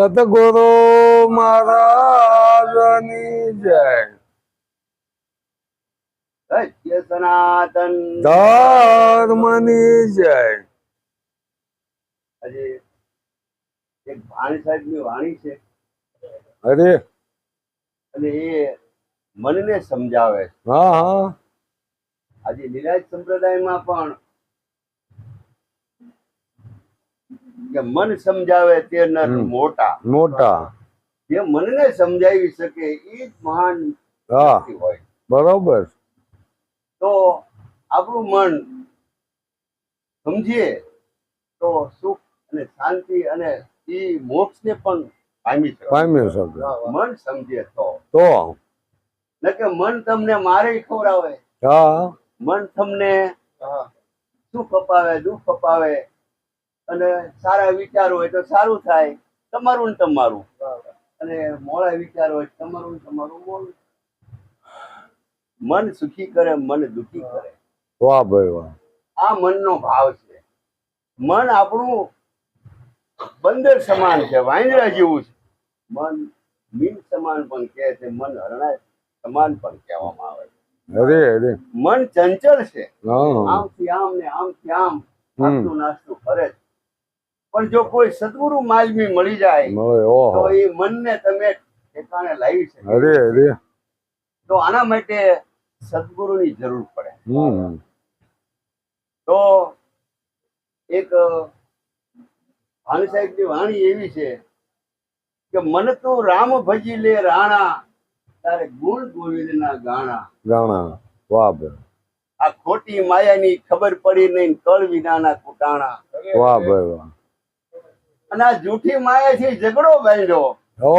સતગુરુ મહારાજની જય. સત્ય સનાતન. ધર્મની જય. આજે એક ભાણી સાહેબની વાણી છે. અરે. અને એ મનને સમજાવે છે. હા હા. આજે નિરાજ સંપ્રદાયમાં પણ કે મન સમજાવે તે નર મોટા. મોટા. જે મનને સમજાવી શકે એ જ મહાન હોય. બરોબર. તો આપણું મન સમજીએ તો સુખ અને શાંતિ અને એ મોક્ષને પણ પામી શકે. પામી શકે. મન સમજે તો. તો? ન કે મન તમને મારે ખવડાવે. હા. મન તમને સુખ અપાવે દુઃખ અપાવે અને સારા વિચારો હોય તો સારું થાય તમારું ને તમારું. અને મોડા વિચારો હોય તમારું ને તમારું મોડું મન સુખી કરે મન દુખી કરે. વાહ ભાઈ વાહ. આ મનનો ભાવ છે. મન આપણું બંદર સમાન છે વાંદરા જેવું છે. મન મીન સમાન પણ કહે છે મન હરણા સમાન પણ કહેવામાં આવે છે. અરે અરે. મન ચંચળ છે. આમ આમથી આમ ને આમથી આમ. નાસ્તું નાસ્તું ફરે છે. પણ જો કોઈ સદગુરુ માલમી મળી જાય તો એ મનને તમે ઠેકાણે લાવી શકો. અરે અરે. તો આના માટે સદગુરુની જરૂર પડે. તો એક ભાણી સાહેબની વાણી એવી છે કે મન તું રામ ભજી લે રાણા તારે ગુણ ગોવિંદના ગાણા. ગાણા. વાહ આ ખોટી માયાની ખબર પડી નહીં કળ વિનાના કુટાણા. વાહ ભાઈ વાહ. અને આ જૂઠી માયાથી ઝઘડો બાંધ્યો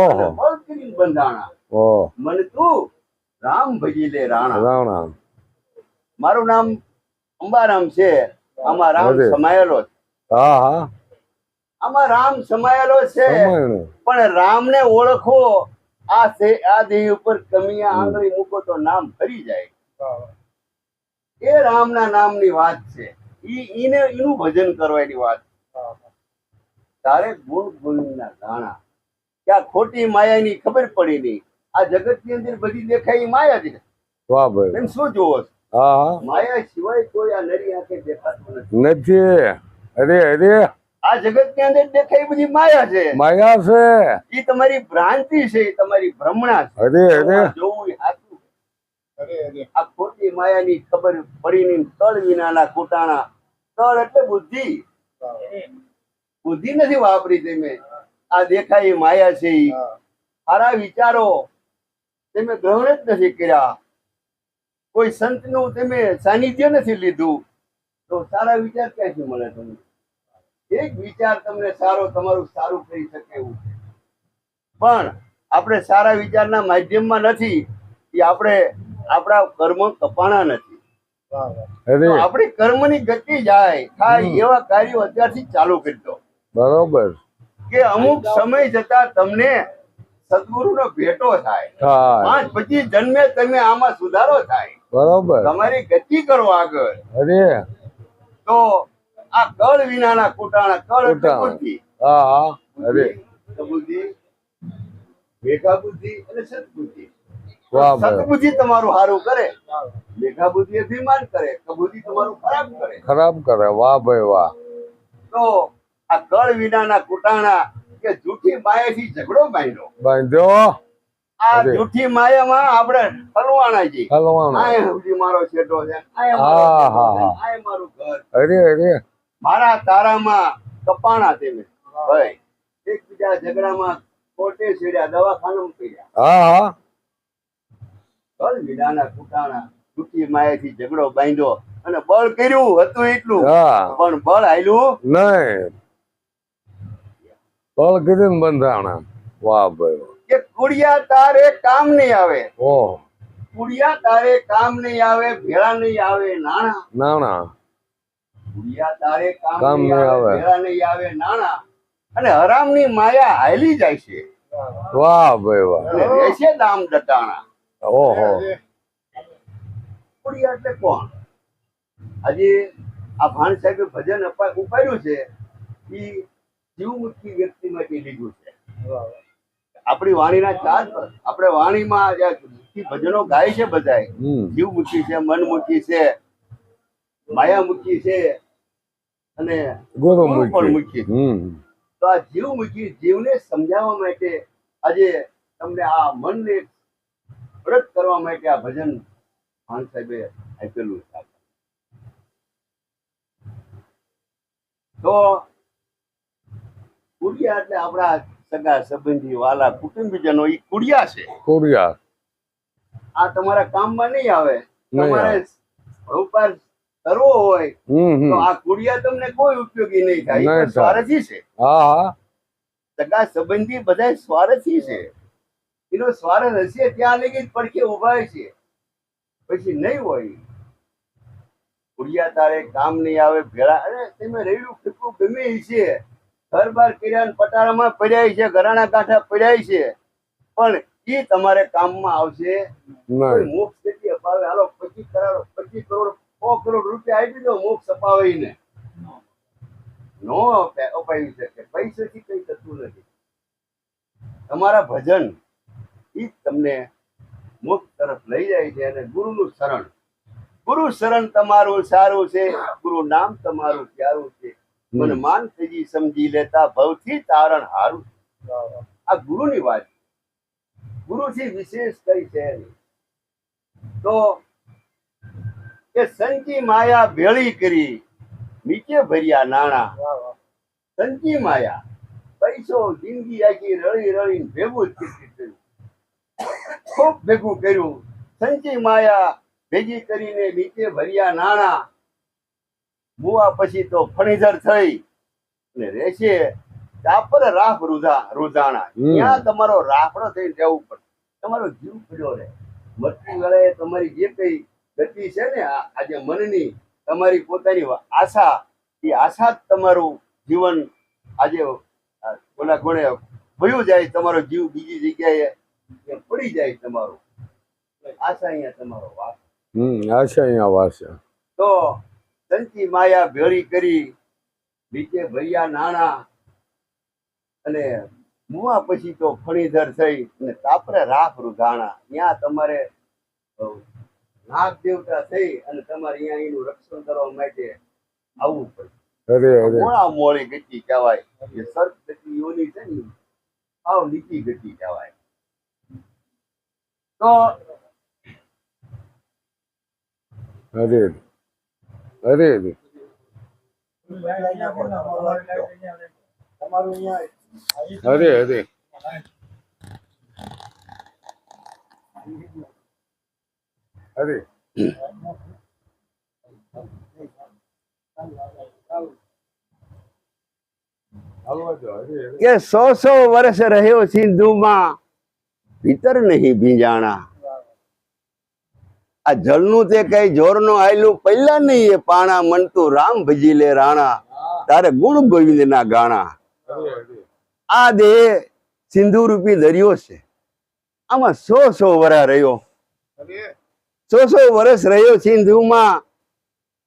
અને ઓહો બંધાણા. ઓહ મન તું રામ ભજી લે રાણા. રાણા. મારું નામ અંબારામ છે. આમાં રામ સમાયેલો છે. હા હા. આમાં રામ સમાયેલો છે. પણ રામને ઓળખો આ છે આ દેહ ઉપર કમિયા આંગળી મૂકો તો નામ ફરી જાય. એ રામના નામની વાત છે. ઈ ઈને એનું ભજન કરવાની વાત તારે ગુણ ગુણના દાણા કે આ ખોટી માયાની ખબર પડી નહીં. આ જગતની અંદર બધી દેખાય માયા છે. વાહ ભાઈ. એમ શું જોવો હા હા. માયા સિવાય કોઈ આ નરી આંખે દેખાતું નથી. નથી. અરે અરે. આ જગતની અંદર દેખાય બધી માયા છે. માયા છે. એ તમારી ભ્રાંતિ છે એ તમારી ભ્રમણા છે. અરે અરે. જોવું સાચું આ ખોટી માયાની ખબર પડી નહીં તળ વિનાના કોટાણા તળ એટલે બુદ્ધિ. બુદ્ધિ નથી વાપરી તમે. આ દેખાય માયા છે સારા વિચારો તમે ગ્રહણ જ નથી કર્યા. કોઈ સંતનું તમે સાનિધ્ય નથી લીધું. તો સારા વિચાર ક્યાંથી મળે તમને? એક વિચાર તમને સારો તમારું સારું કરી શકે એવું પણ આપણે સારા વિચારના માધ્યમમાં નથી. એ આપણે આપણા કર્મ કપાણા નથી. આપણી કર્મની ગતિ જાય. થાય એવા કાર્યો અત્યારથી ચાલુ કરી દો. બરોબર. કે અમુક સમય જતા તમને સદગુરુનો ભેટો થાય. પાંચ પચીસ જન્મે તમે આમાં સુધારો થાય. બરોબર. તમારી ગતિ કરો આગળ. અરે. તો આ કળ વિનાના કુટાણા કળ બુદ્ધિ. હા હા. અરે. બુદ્ધિ મેઘા બુદ્ધિ અને સદબુદ્ધિ. સદબુદ્ધિ તમારું સારું કરે. મેઘા બુદ્ધિ અભિમાન કરે. કબુદ્ધિ તમારું ખરાબ કરે. ખરાબ કરે. વાહ ભાઈ વાહ. તો આ કળ વિનાના કુટાણા કે જૂઠી માયાથી ઝઘડો બાંધ્યો બાંધ્યો. આ. જૂઠી માયામાં આપણે છીએ હલવાના. આય સુધી મારો છેટો છે. આ મારો આય મારું ઘર. અરે અરે. મારા તારામાં કપાણા તમે ભાઈ એકબીજા ઝઘડામાં કોટે છેડ્યા દવાખાનામાં પડ્યા. હા હા. કળ વિનાના કુટાણા જૂઠી માયાથી ઝઘડો બાંધ્યો. અને બળ કર્યું હતું એટલું. પણ બળ આયલું નહીં. બળ કરીને બંધાણા. વાહ ભાઈ કે કુડિયા તારે કામ નહીં આવે. ઓ. કુડિયા તારે કામ નહીં આવે ભેળા નહીં આવે નાણા. નાણા. કુડિયા તારે કામ નહીં આવે. ભેળા નહીં આવે નાણા. અને હરામની માયા હાલી જાય છે. વાહ ભાઈ વાહ. રહેશે દામ દટાણા ઓહો. કુડિયા એટલે કોણ? આજે આ ભાન સાહેબે ભજન ઉપાડ્યું છે. એ જીવમુખી વ્યક્તિમાં લીધું છે. આપણી વાણીના ચાર પર આપણે વાણીમાં જે ભજનો ગાય છે બધાય. જીવમુખી છે મનમુખી છે માયામુખી છે અને ગુરુપણમુખી. તો આ જીવમુખી જીવને સમજાવવા માટે આજે તમને આ મનને વ્રત કરવા માટે આ ભજન ખાન સાહેબે આપેલું છે. તો કુડિયા એટલે આપણા સગા સંબંધી વાલા કુટુંબીજનો ઈ કુડિયા છે. કુડિયા. આ તમારા કામમાં નહીં આવે. તમારે વેપાર કરવો હોય તો આ કુડિયા તમને કોઈ ઉપયોગી નહીં થાય. સ્વાર્થી છે. હા હા. સગા સંબંધી બધા સ્વાર્થી છે. એનો સ્વાર્થ હશે ત્યાં લગી જ પડખે ઊભા છે. પછી નહીં હોય. કુડિયા તારે કામ નહીં આવે ભેળા અરે તમે રેડું ફેંકવું ગમે છે. ઘર બાર કર્યા ને પટારામાં પડ્યા છે ઘરાણા કાંઠા પડ્યા છે. પણ એ તમારે કામમાં આવશે. મોક્ષ સ્થિતિ અપાવે. હાલો પચીસ કરોડ પચીસ કરોડ સો કરોડ રૂપિયા આપી દો મોક્ષ અપાવે ને નો અપાવી શકે પૈસાથી કઈ થતું નથી. તમારા ભજન એ તમને મોક્ષ તરફ લઈ જાય છે અને ગુરુનું શરણ. ગુરુ શરણ તમારું સારું છે. ગુરુ નામ તમારું પ્યારું છે. મન માન થઈ સમજી લેતા ભવથી તારણ હારું આ ગુરુની વાત. ગુરુથી વિશેષ કઈ છે તો કે સંચી માયા ભેળી કરી નીચે ભર્યા નાણા. સંચી માયા પૈસો જિંદગી આખી રળી રળી ભેગું જ ખૂબ ભેગું કર્યું. સંચી માયા ભેગી કરીને નીચે ભર્યા નાણા. મુવા પછી તો ફણીધર થઈ. અને રહેશે ચાપર રાફ રૂધા રૂધાણા ત્યાં તમારો રાફડો થઈને રહેવું પડે. તમારો જીવ પડ્યો રહે. મરતી વેળાએ તમારી જે કઈ ગતિ છે ને આજે મનની તમારી પોતાની આશા એ આશા જ તમારું જીવન આજે ઓલા કોના વયું જાય તમારો જીવ બીજી જગ્યાએ પડી જાય તમારું. આશા અહીંયા તમારો વાસ. હમ આશા અહીંયા વાસ તો સંચી માયા ભેળી કરી નીચે ભર્યા નાણા અને મુવા પછી તો ફણીધર થઈ અને તાપરે રાખ રૂધાણા. ત્યાં તમારે નાગ દેવતા થઈ અને તમારે અહીંયા એનું રક્ષણ કરવા માટે આવવું પડે. મોળા મોળી ગતિ કહેવાય. સર્પ ગતિ યોની છે ને આવ નીચી ગતિ કહેવાય. તો અરે. અરે અરે અરે અરે અરે હાલવા દો, અરે અરે કે સો સો વર્ષ રહ્યો સિંધુમાં ભીતર નહીં ભીંજાણા આ જળનું તે કઈ જોરનું આયલું પહેલા નહીં એ પાણા મનતું રામ ભજી લે રાણા. તારે ગુણ ગોવિંદના ગાણા. અરે અરે આ દેહ સિંધુ રૂપી દરિયો છે. આમાં સો સો વરા રહ્યો. સો સો વર્ષ રહ્યો સિંધુમાં.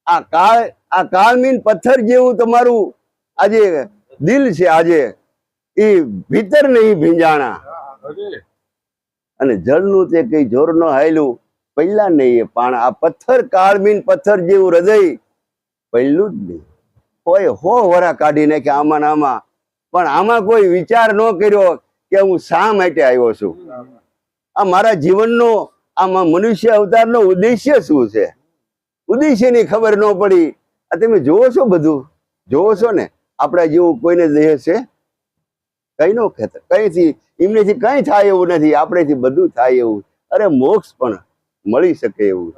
આ કાળ આ કાળમીન પથ્થર જેવું તમારું આજે દિલ છે આજે. એ ભીતર નહીં ભીંજાણા. અને જળનું તે કઈ જોર નો હાયલું પહેલા નહીં એ પાણ આ પથ્થર કાળમીન પથ્થર જેવું હૃદય પહેલું જ નહીં. હોય હો વરા કાઢી નાખ્યા આમાં આમાં. પણ આમાં કોઈ વિચાર ન કર્યો કે હું શા માટે આવ્યો છું? આ મારા જીવનનો, આમાં મનુષ્ય અવતારનો ઉદ્દેશ્ય શું છે? ઉદ્દેશ્યની ખબર ન પડી. આ તમે જોવો છો બધું? જોવો છો ને? આપણા જેવું કોઈને દેહ છે કઈ નો ખેતર કઈથી, એમનેથી કઈ થાય એવું નથી. આપણેથી બધું થાય એવું. અરે મોક્ષ પણ મળી શકે એવું.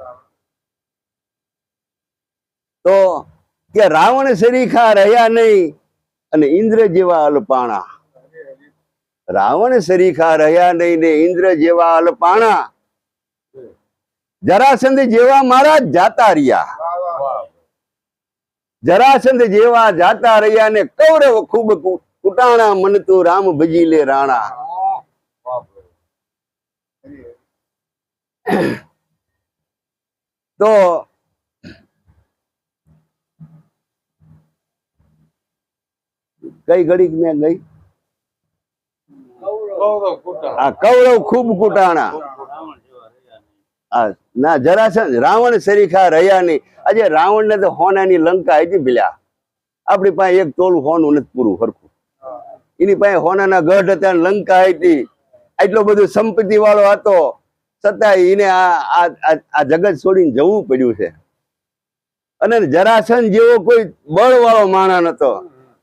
તો કે રાવણ સરીખા રહ્યા નહીં અને ઇન્દ્ર જેવા અલપાણા. રાવણ સરીખા રહ્યા નહીં ને ઇન્દ્ર જેવા અલપાણા. જરાસંધ જેવા મારા જાતા રહ્યા. જરાસંધ જેવા જાતા રહ્યા ને કૌરવ ખૂબ કુટાણા મનતું રામ ભજી લે રાણા તો કઈ ઘડીક મેં ગઈ? કૌરવ ખૂબ કુટાણા. ના જરાસંઘ રાવણ સરીખા રહ્યા નહીં. આજે રાવણ ને તો હોનાની લંકા હતી પેલા આપણી પાસે એક તોલું હોનું નથી પૂરું હરખું. એની પાસે હોનાના ગઢ હતા લંકા હતી એટલો બધો સંપત્તિ વાળો હતો. છતાંય એને આ જગત છોડીને જવું પડ્યું છે. અને જરાસન જેવો કોઈ બળ વાળો માણા નતો.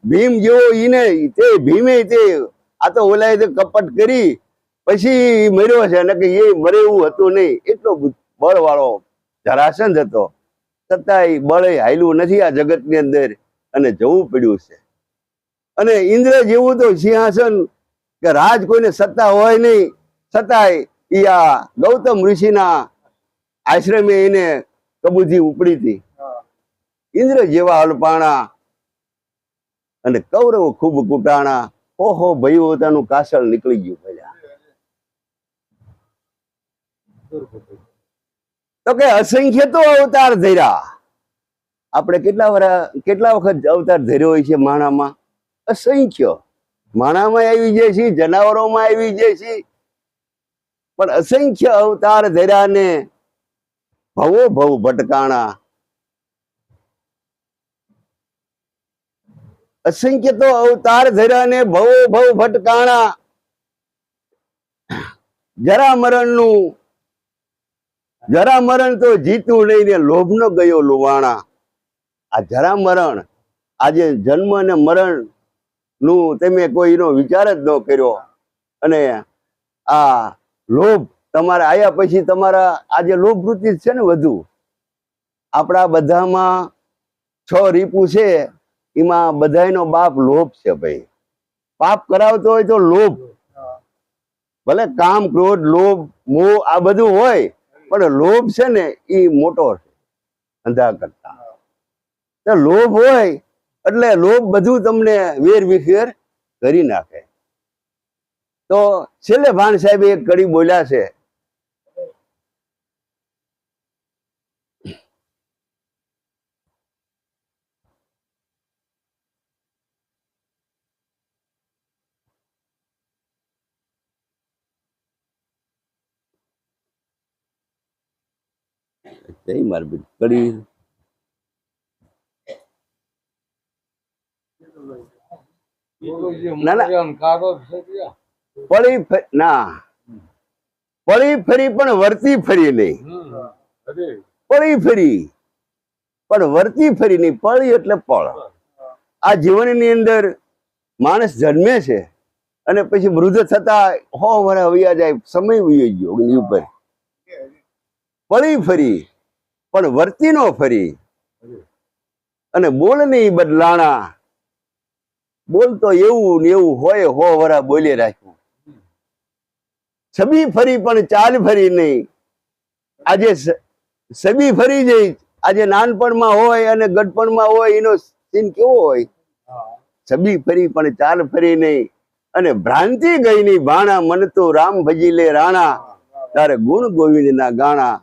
ભીમ જેવો ઈને તે ભીમે તે આ તો ઓલા કપટ કરી પછી મર્યો છે. અને કે એ મરે એવું હતું નહીં. એટલો બળ વાળો જરાસંઘ હતો. છતાંય બળે હાયલું નથી આ જગતની અંદર અને જવું પડ્યું છે. અને ઇન્દ્ર જેવું તો સિંહાસન કે રાજ કોઈને સત્તા હોય નહીં. છતાંય આ ગૌતમ ઋષિના આશ્રમે એને કબૂજી ઉપડી ઇન્દ્ર જેવા અલપાણા અને કૌરવ ખૂબ કુટાણા, ઓહો, ભયવતાનું કાસળ નીકળી ગયું પેલા તો કે અસંખ્ય તો અવતાર ધર્યા. આપણે કેટલા વરા, કેટલા વખત અવતાર ધર્યો હોય છે માણામાં? અસંખ્ય. માણામાં આવી જાય છે, જનાવરોમાં આવી જાય છે પણ અસંખ્ય અવતાર ધર્યાને ભવો ભવ ભટકાણા. અસંખ્ય તો અવતાર ધર્યા ને ભવો ભવ ભટકાણા. જરા મરણનું, જરા મરણ તો જીતું લઈને ને લોભનો ગયો લુવાણા. આ જરા મરણ, આજે જન્મ અને મરણનું તમે કોઈનો વિચાર જ ન કર્યો. અને આ લોભ. તમારે આયા પછી તમારા આજે લોભ વૃત્તિ છે ને વધુ, આપણા બધામાં છ રીપુ છે, એમાં બધાનો બાપ લોભ છે ભાઈ. પાપ કરાવતો હોય તો લોભ. ભલે કામ, ક્રોધ, લોભ, મોહ, આ બધું હોય, પણ લોભ છે ને એ મોટો છે અંધા કરતા. લોભ હોય, એટલે લોભ બધું તમને વેર વિખેર કરી નાખે. તો છેલ્લે ભાન સાહેબ એક કડી બોલ્યા છે. જય મારબી કડી ના, ના. પળી ના. પળી ફરી પણ વર્તી ફરી નહીં. પળી ફરી. પણ વર્તી ફરી નહીં. પળી એટલે પળ. આ જીવનની અંદર માણસ જન્મે છે અને પછી વૃદ્ધ થતા હો વરા વૈયા જાય, સમય વયો ઉપર. પળી ફરી, પણ વર્તી નો ફરી. અને બોલ નહીં બદલાણા. બોલ તો એવું ને એવું હોય, હો વરા બોલે રાખ્યું. છબી ફરી પણ ચાલ ફરી નહીં. આજે છબી ફરી જઈ આજે નાનપણમાં હોય અને ગઢપણમાં હોય એનો સીન કેવો હોય? છબી ફરી પણ ચાલ ફરી નહીં. અને ભ્રાંતિ ગઈ ની ભાણા મન તો રામ ભજી લે રાણા. તારે ગુણ ગોવિંદના ગાણા.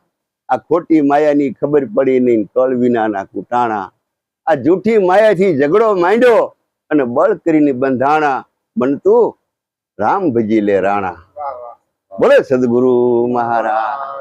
આ ખોટી માયાની ખબર પડી નહીં કળ વિનાના કુટાણા. આ જૂઠી માયાથી ઝઘડો માંડ્યો અને બળ કરીને બંધાણા. બનતું રામ ભજી લે રાણા. બોલે સદગુરુ મહારાજ.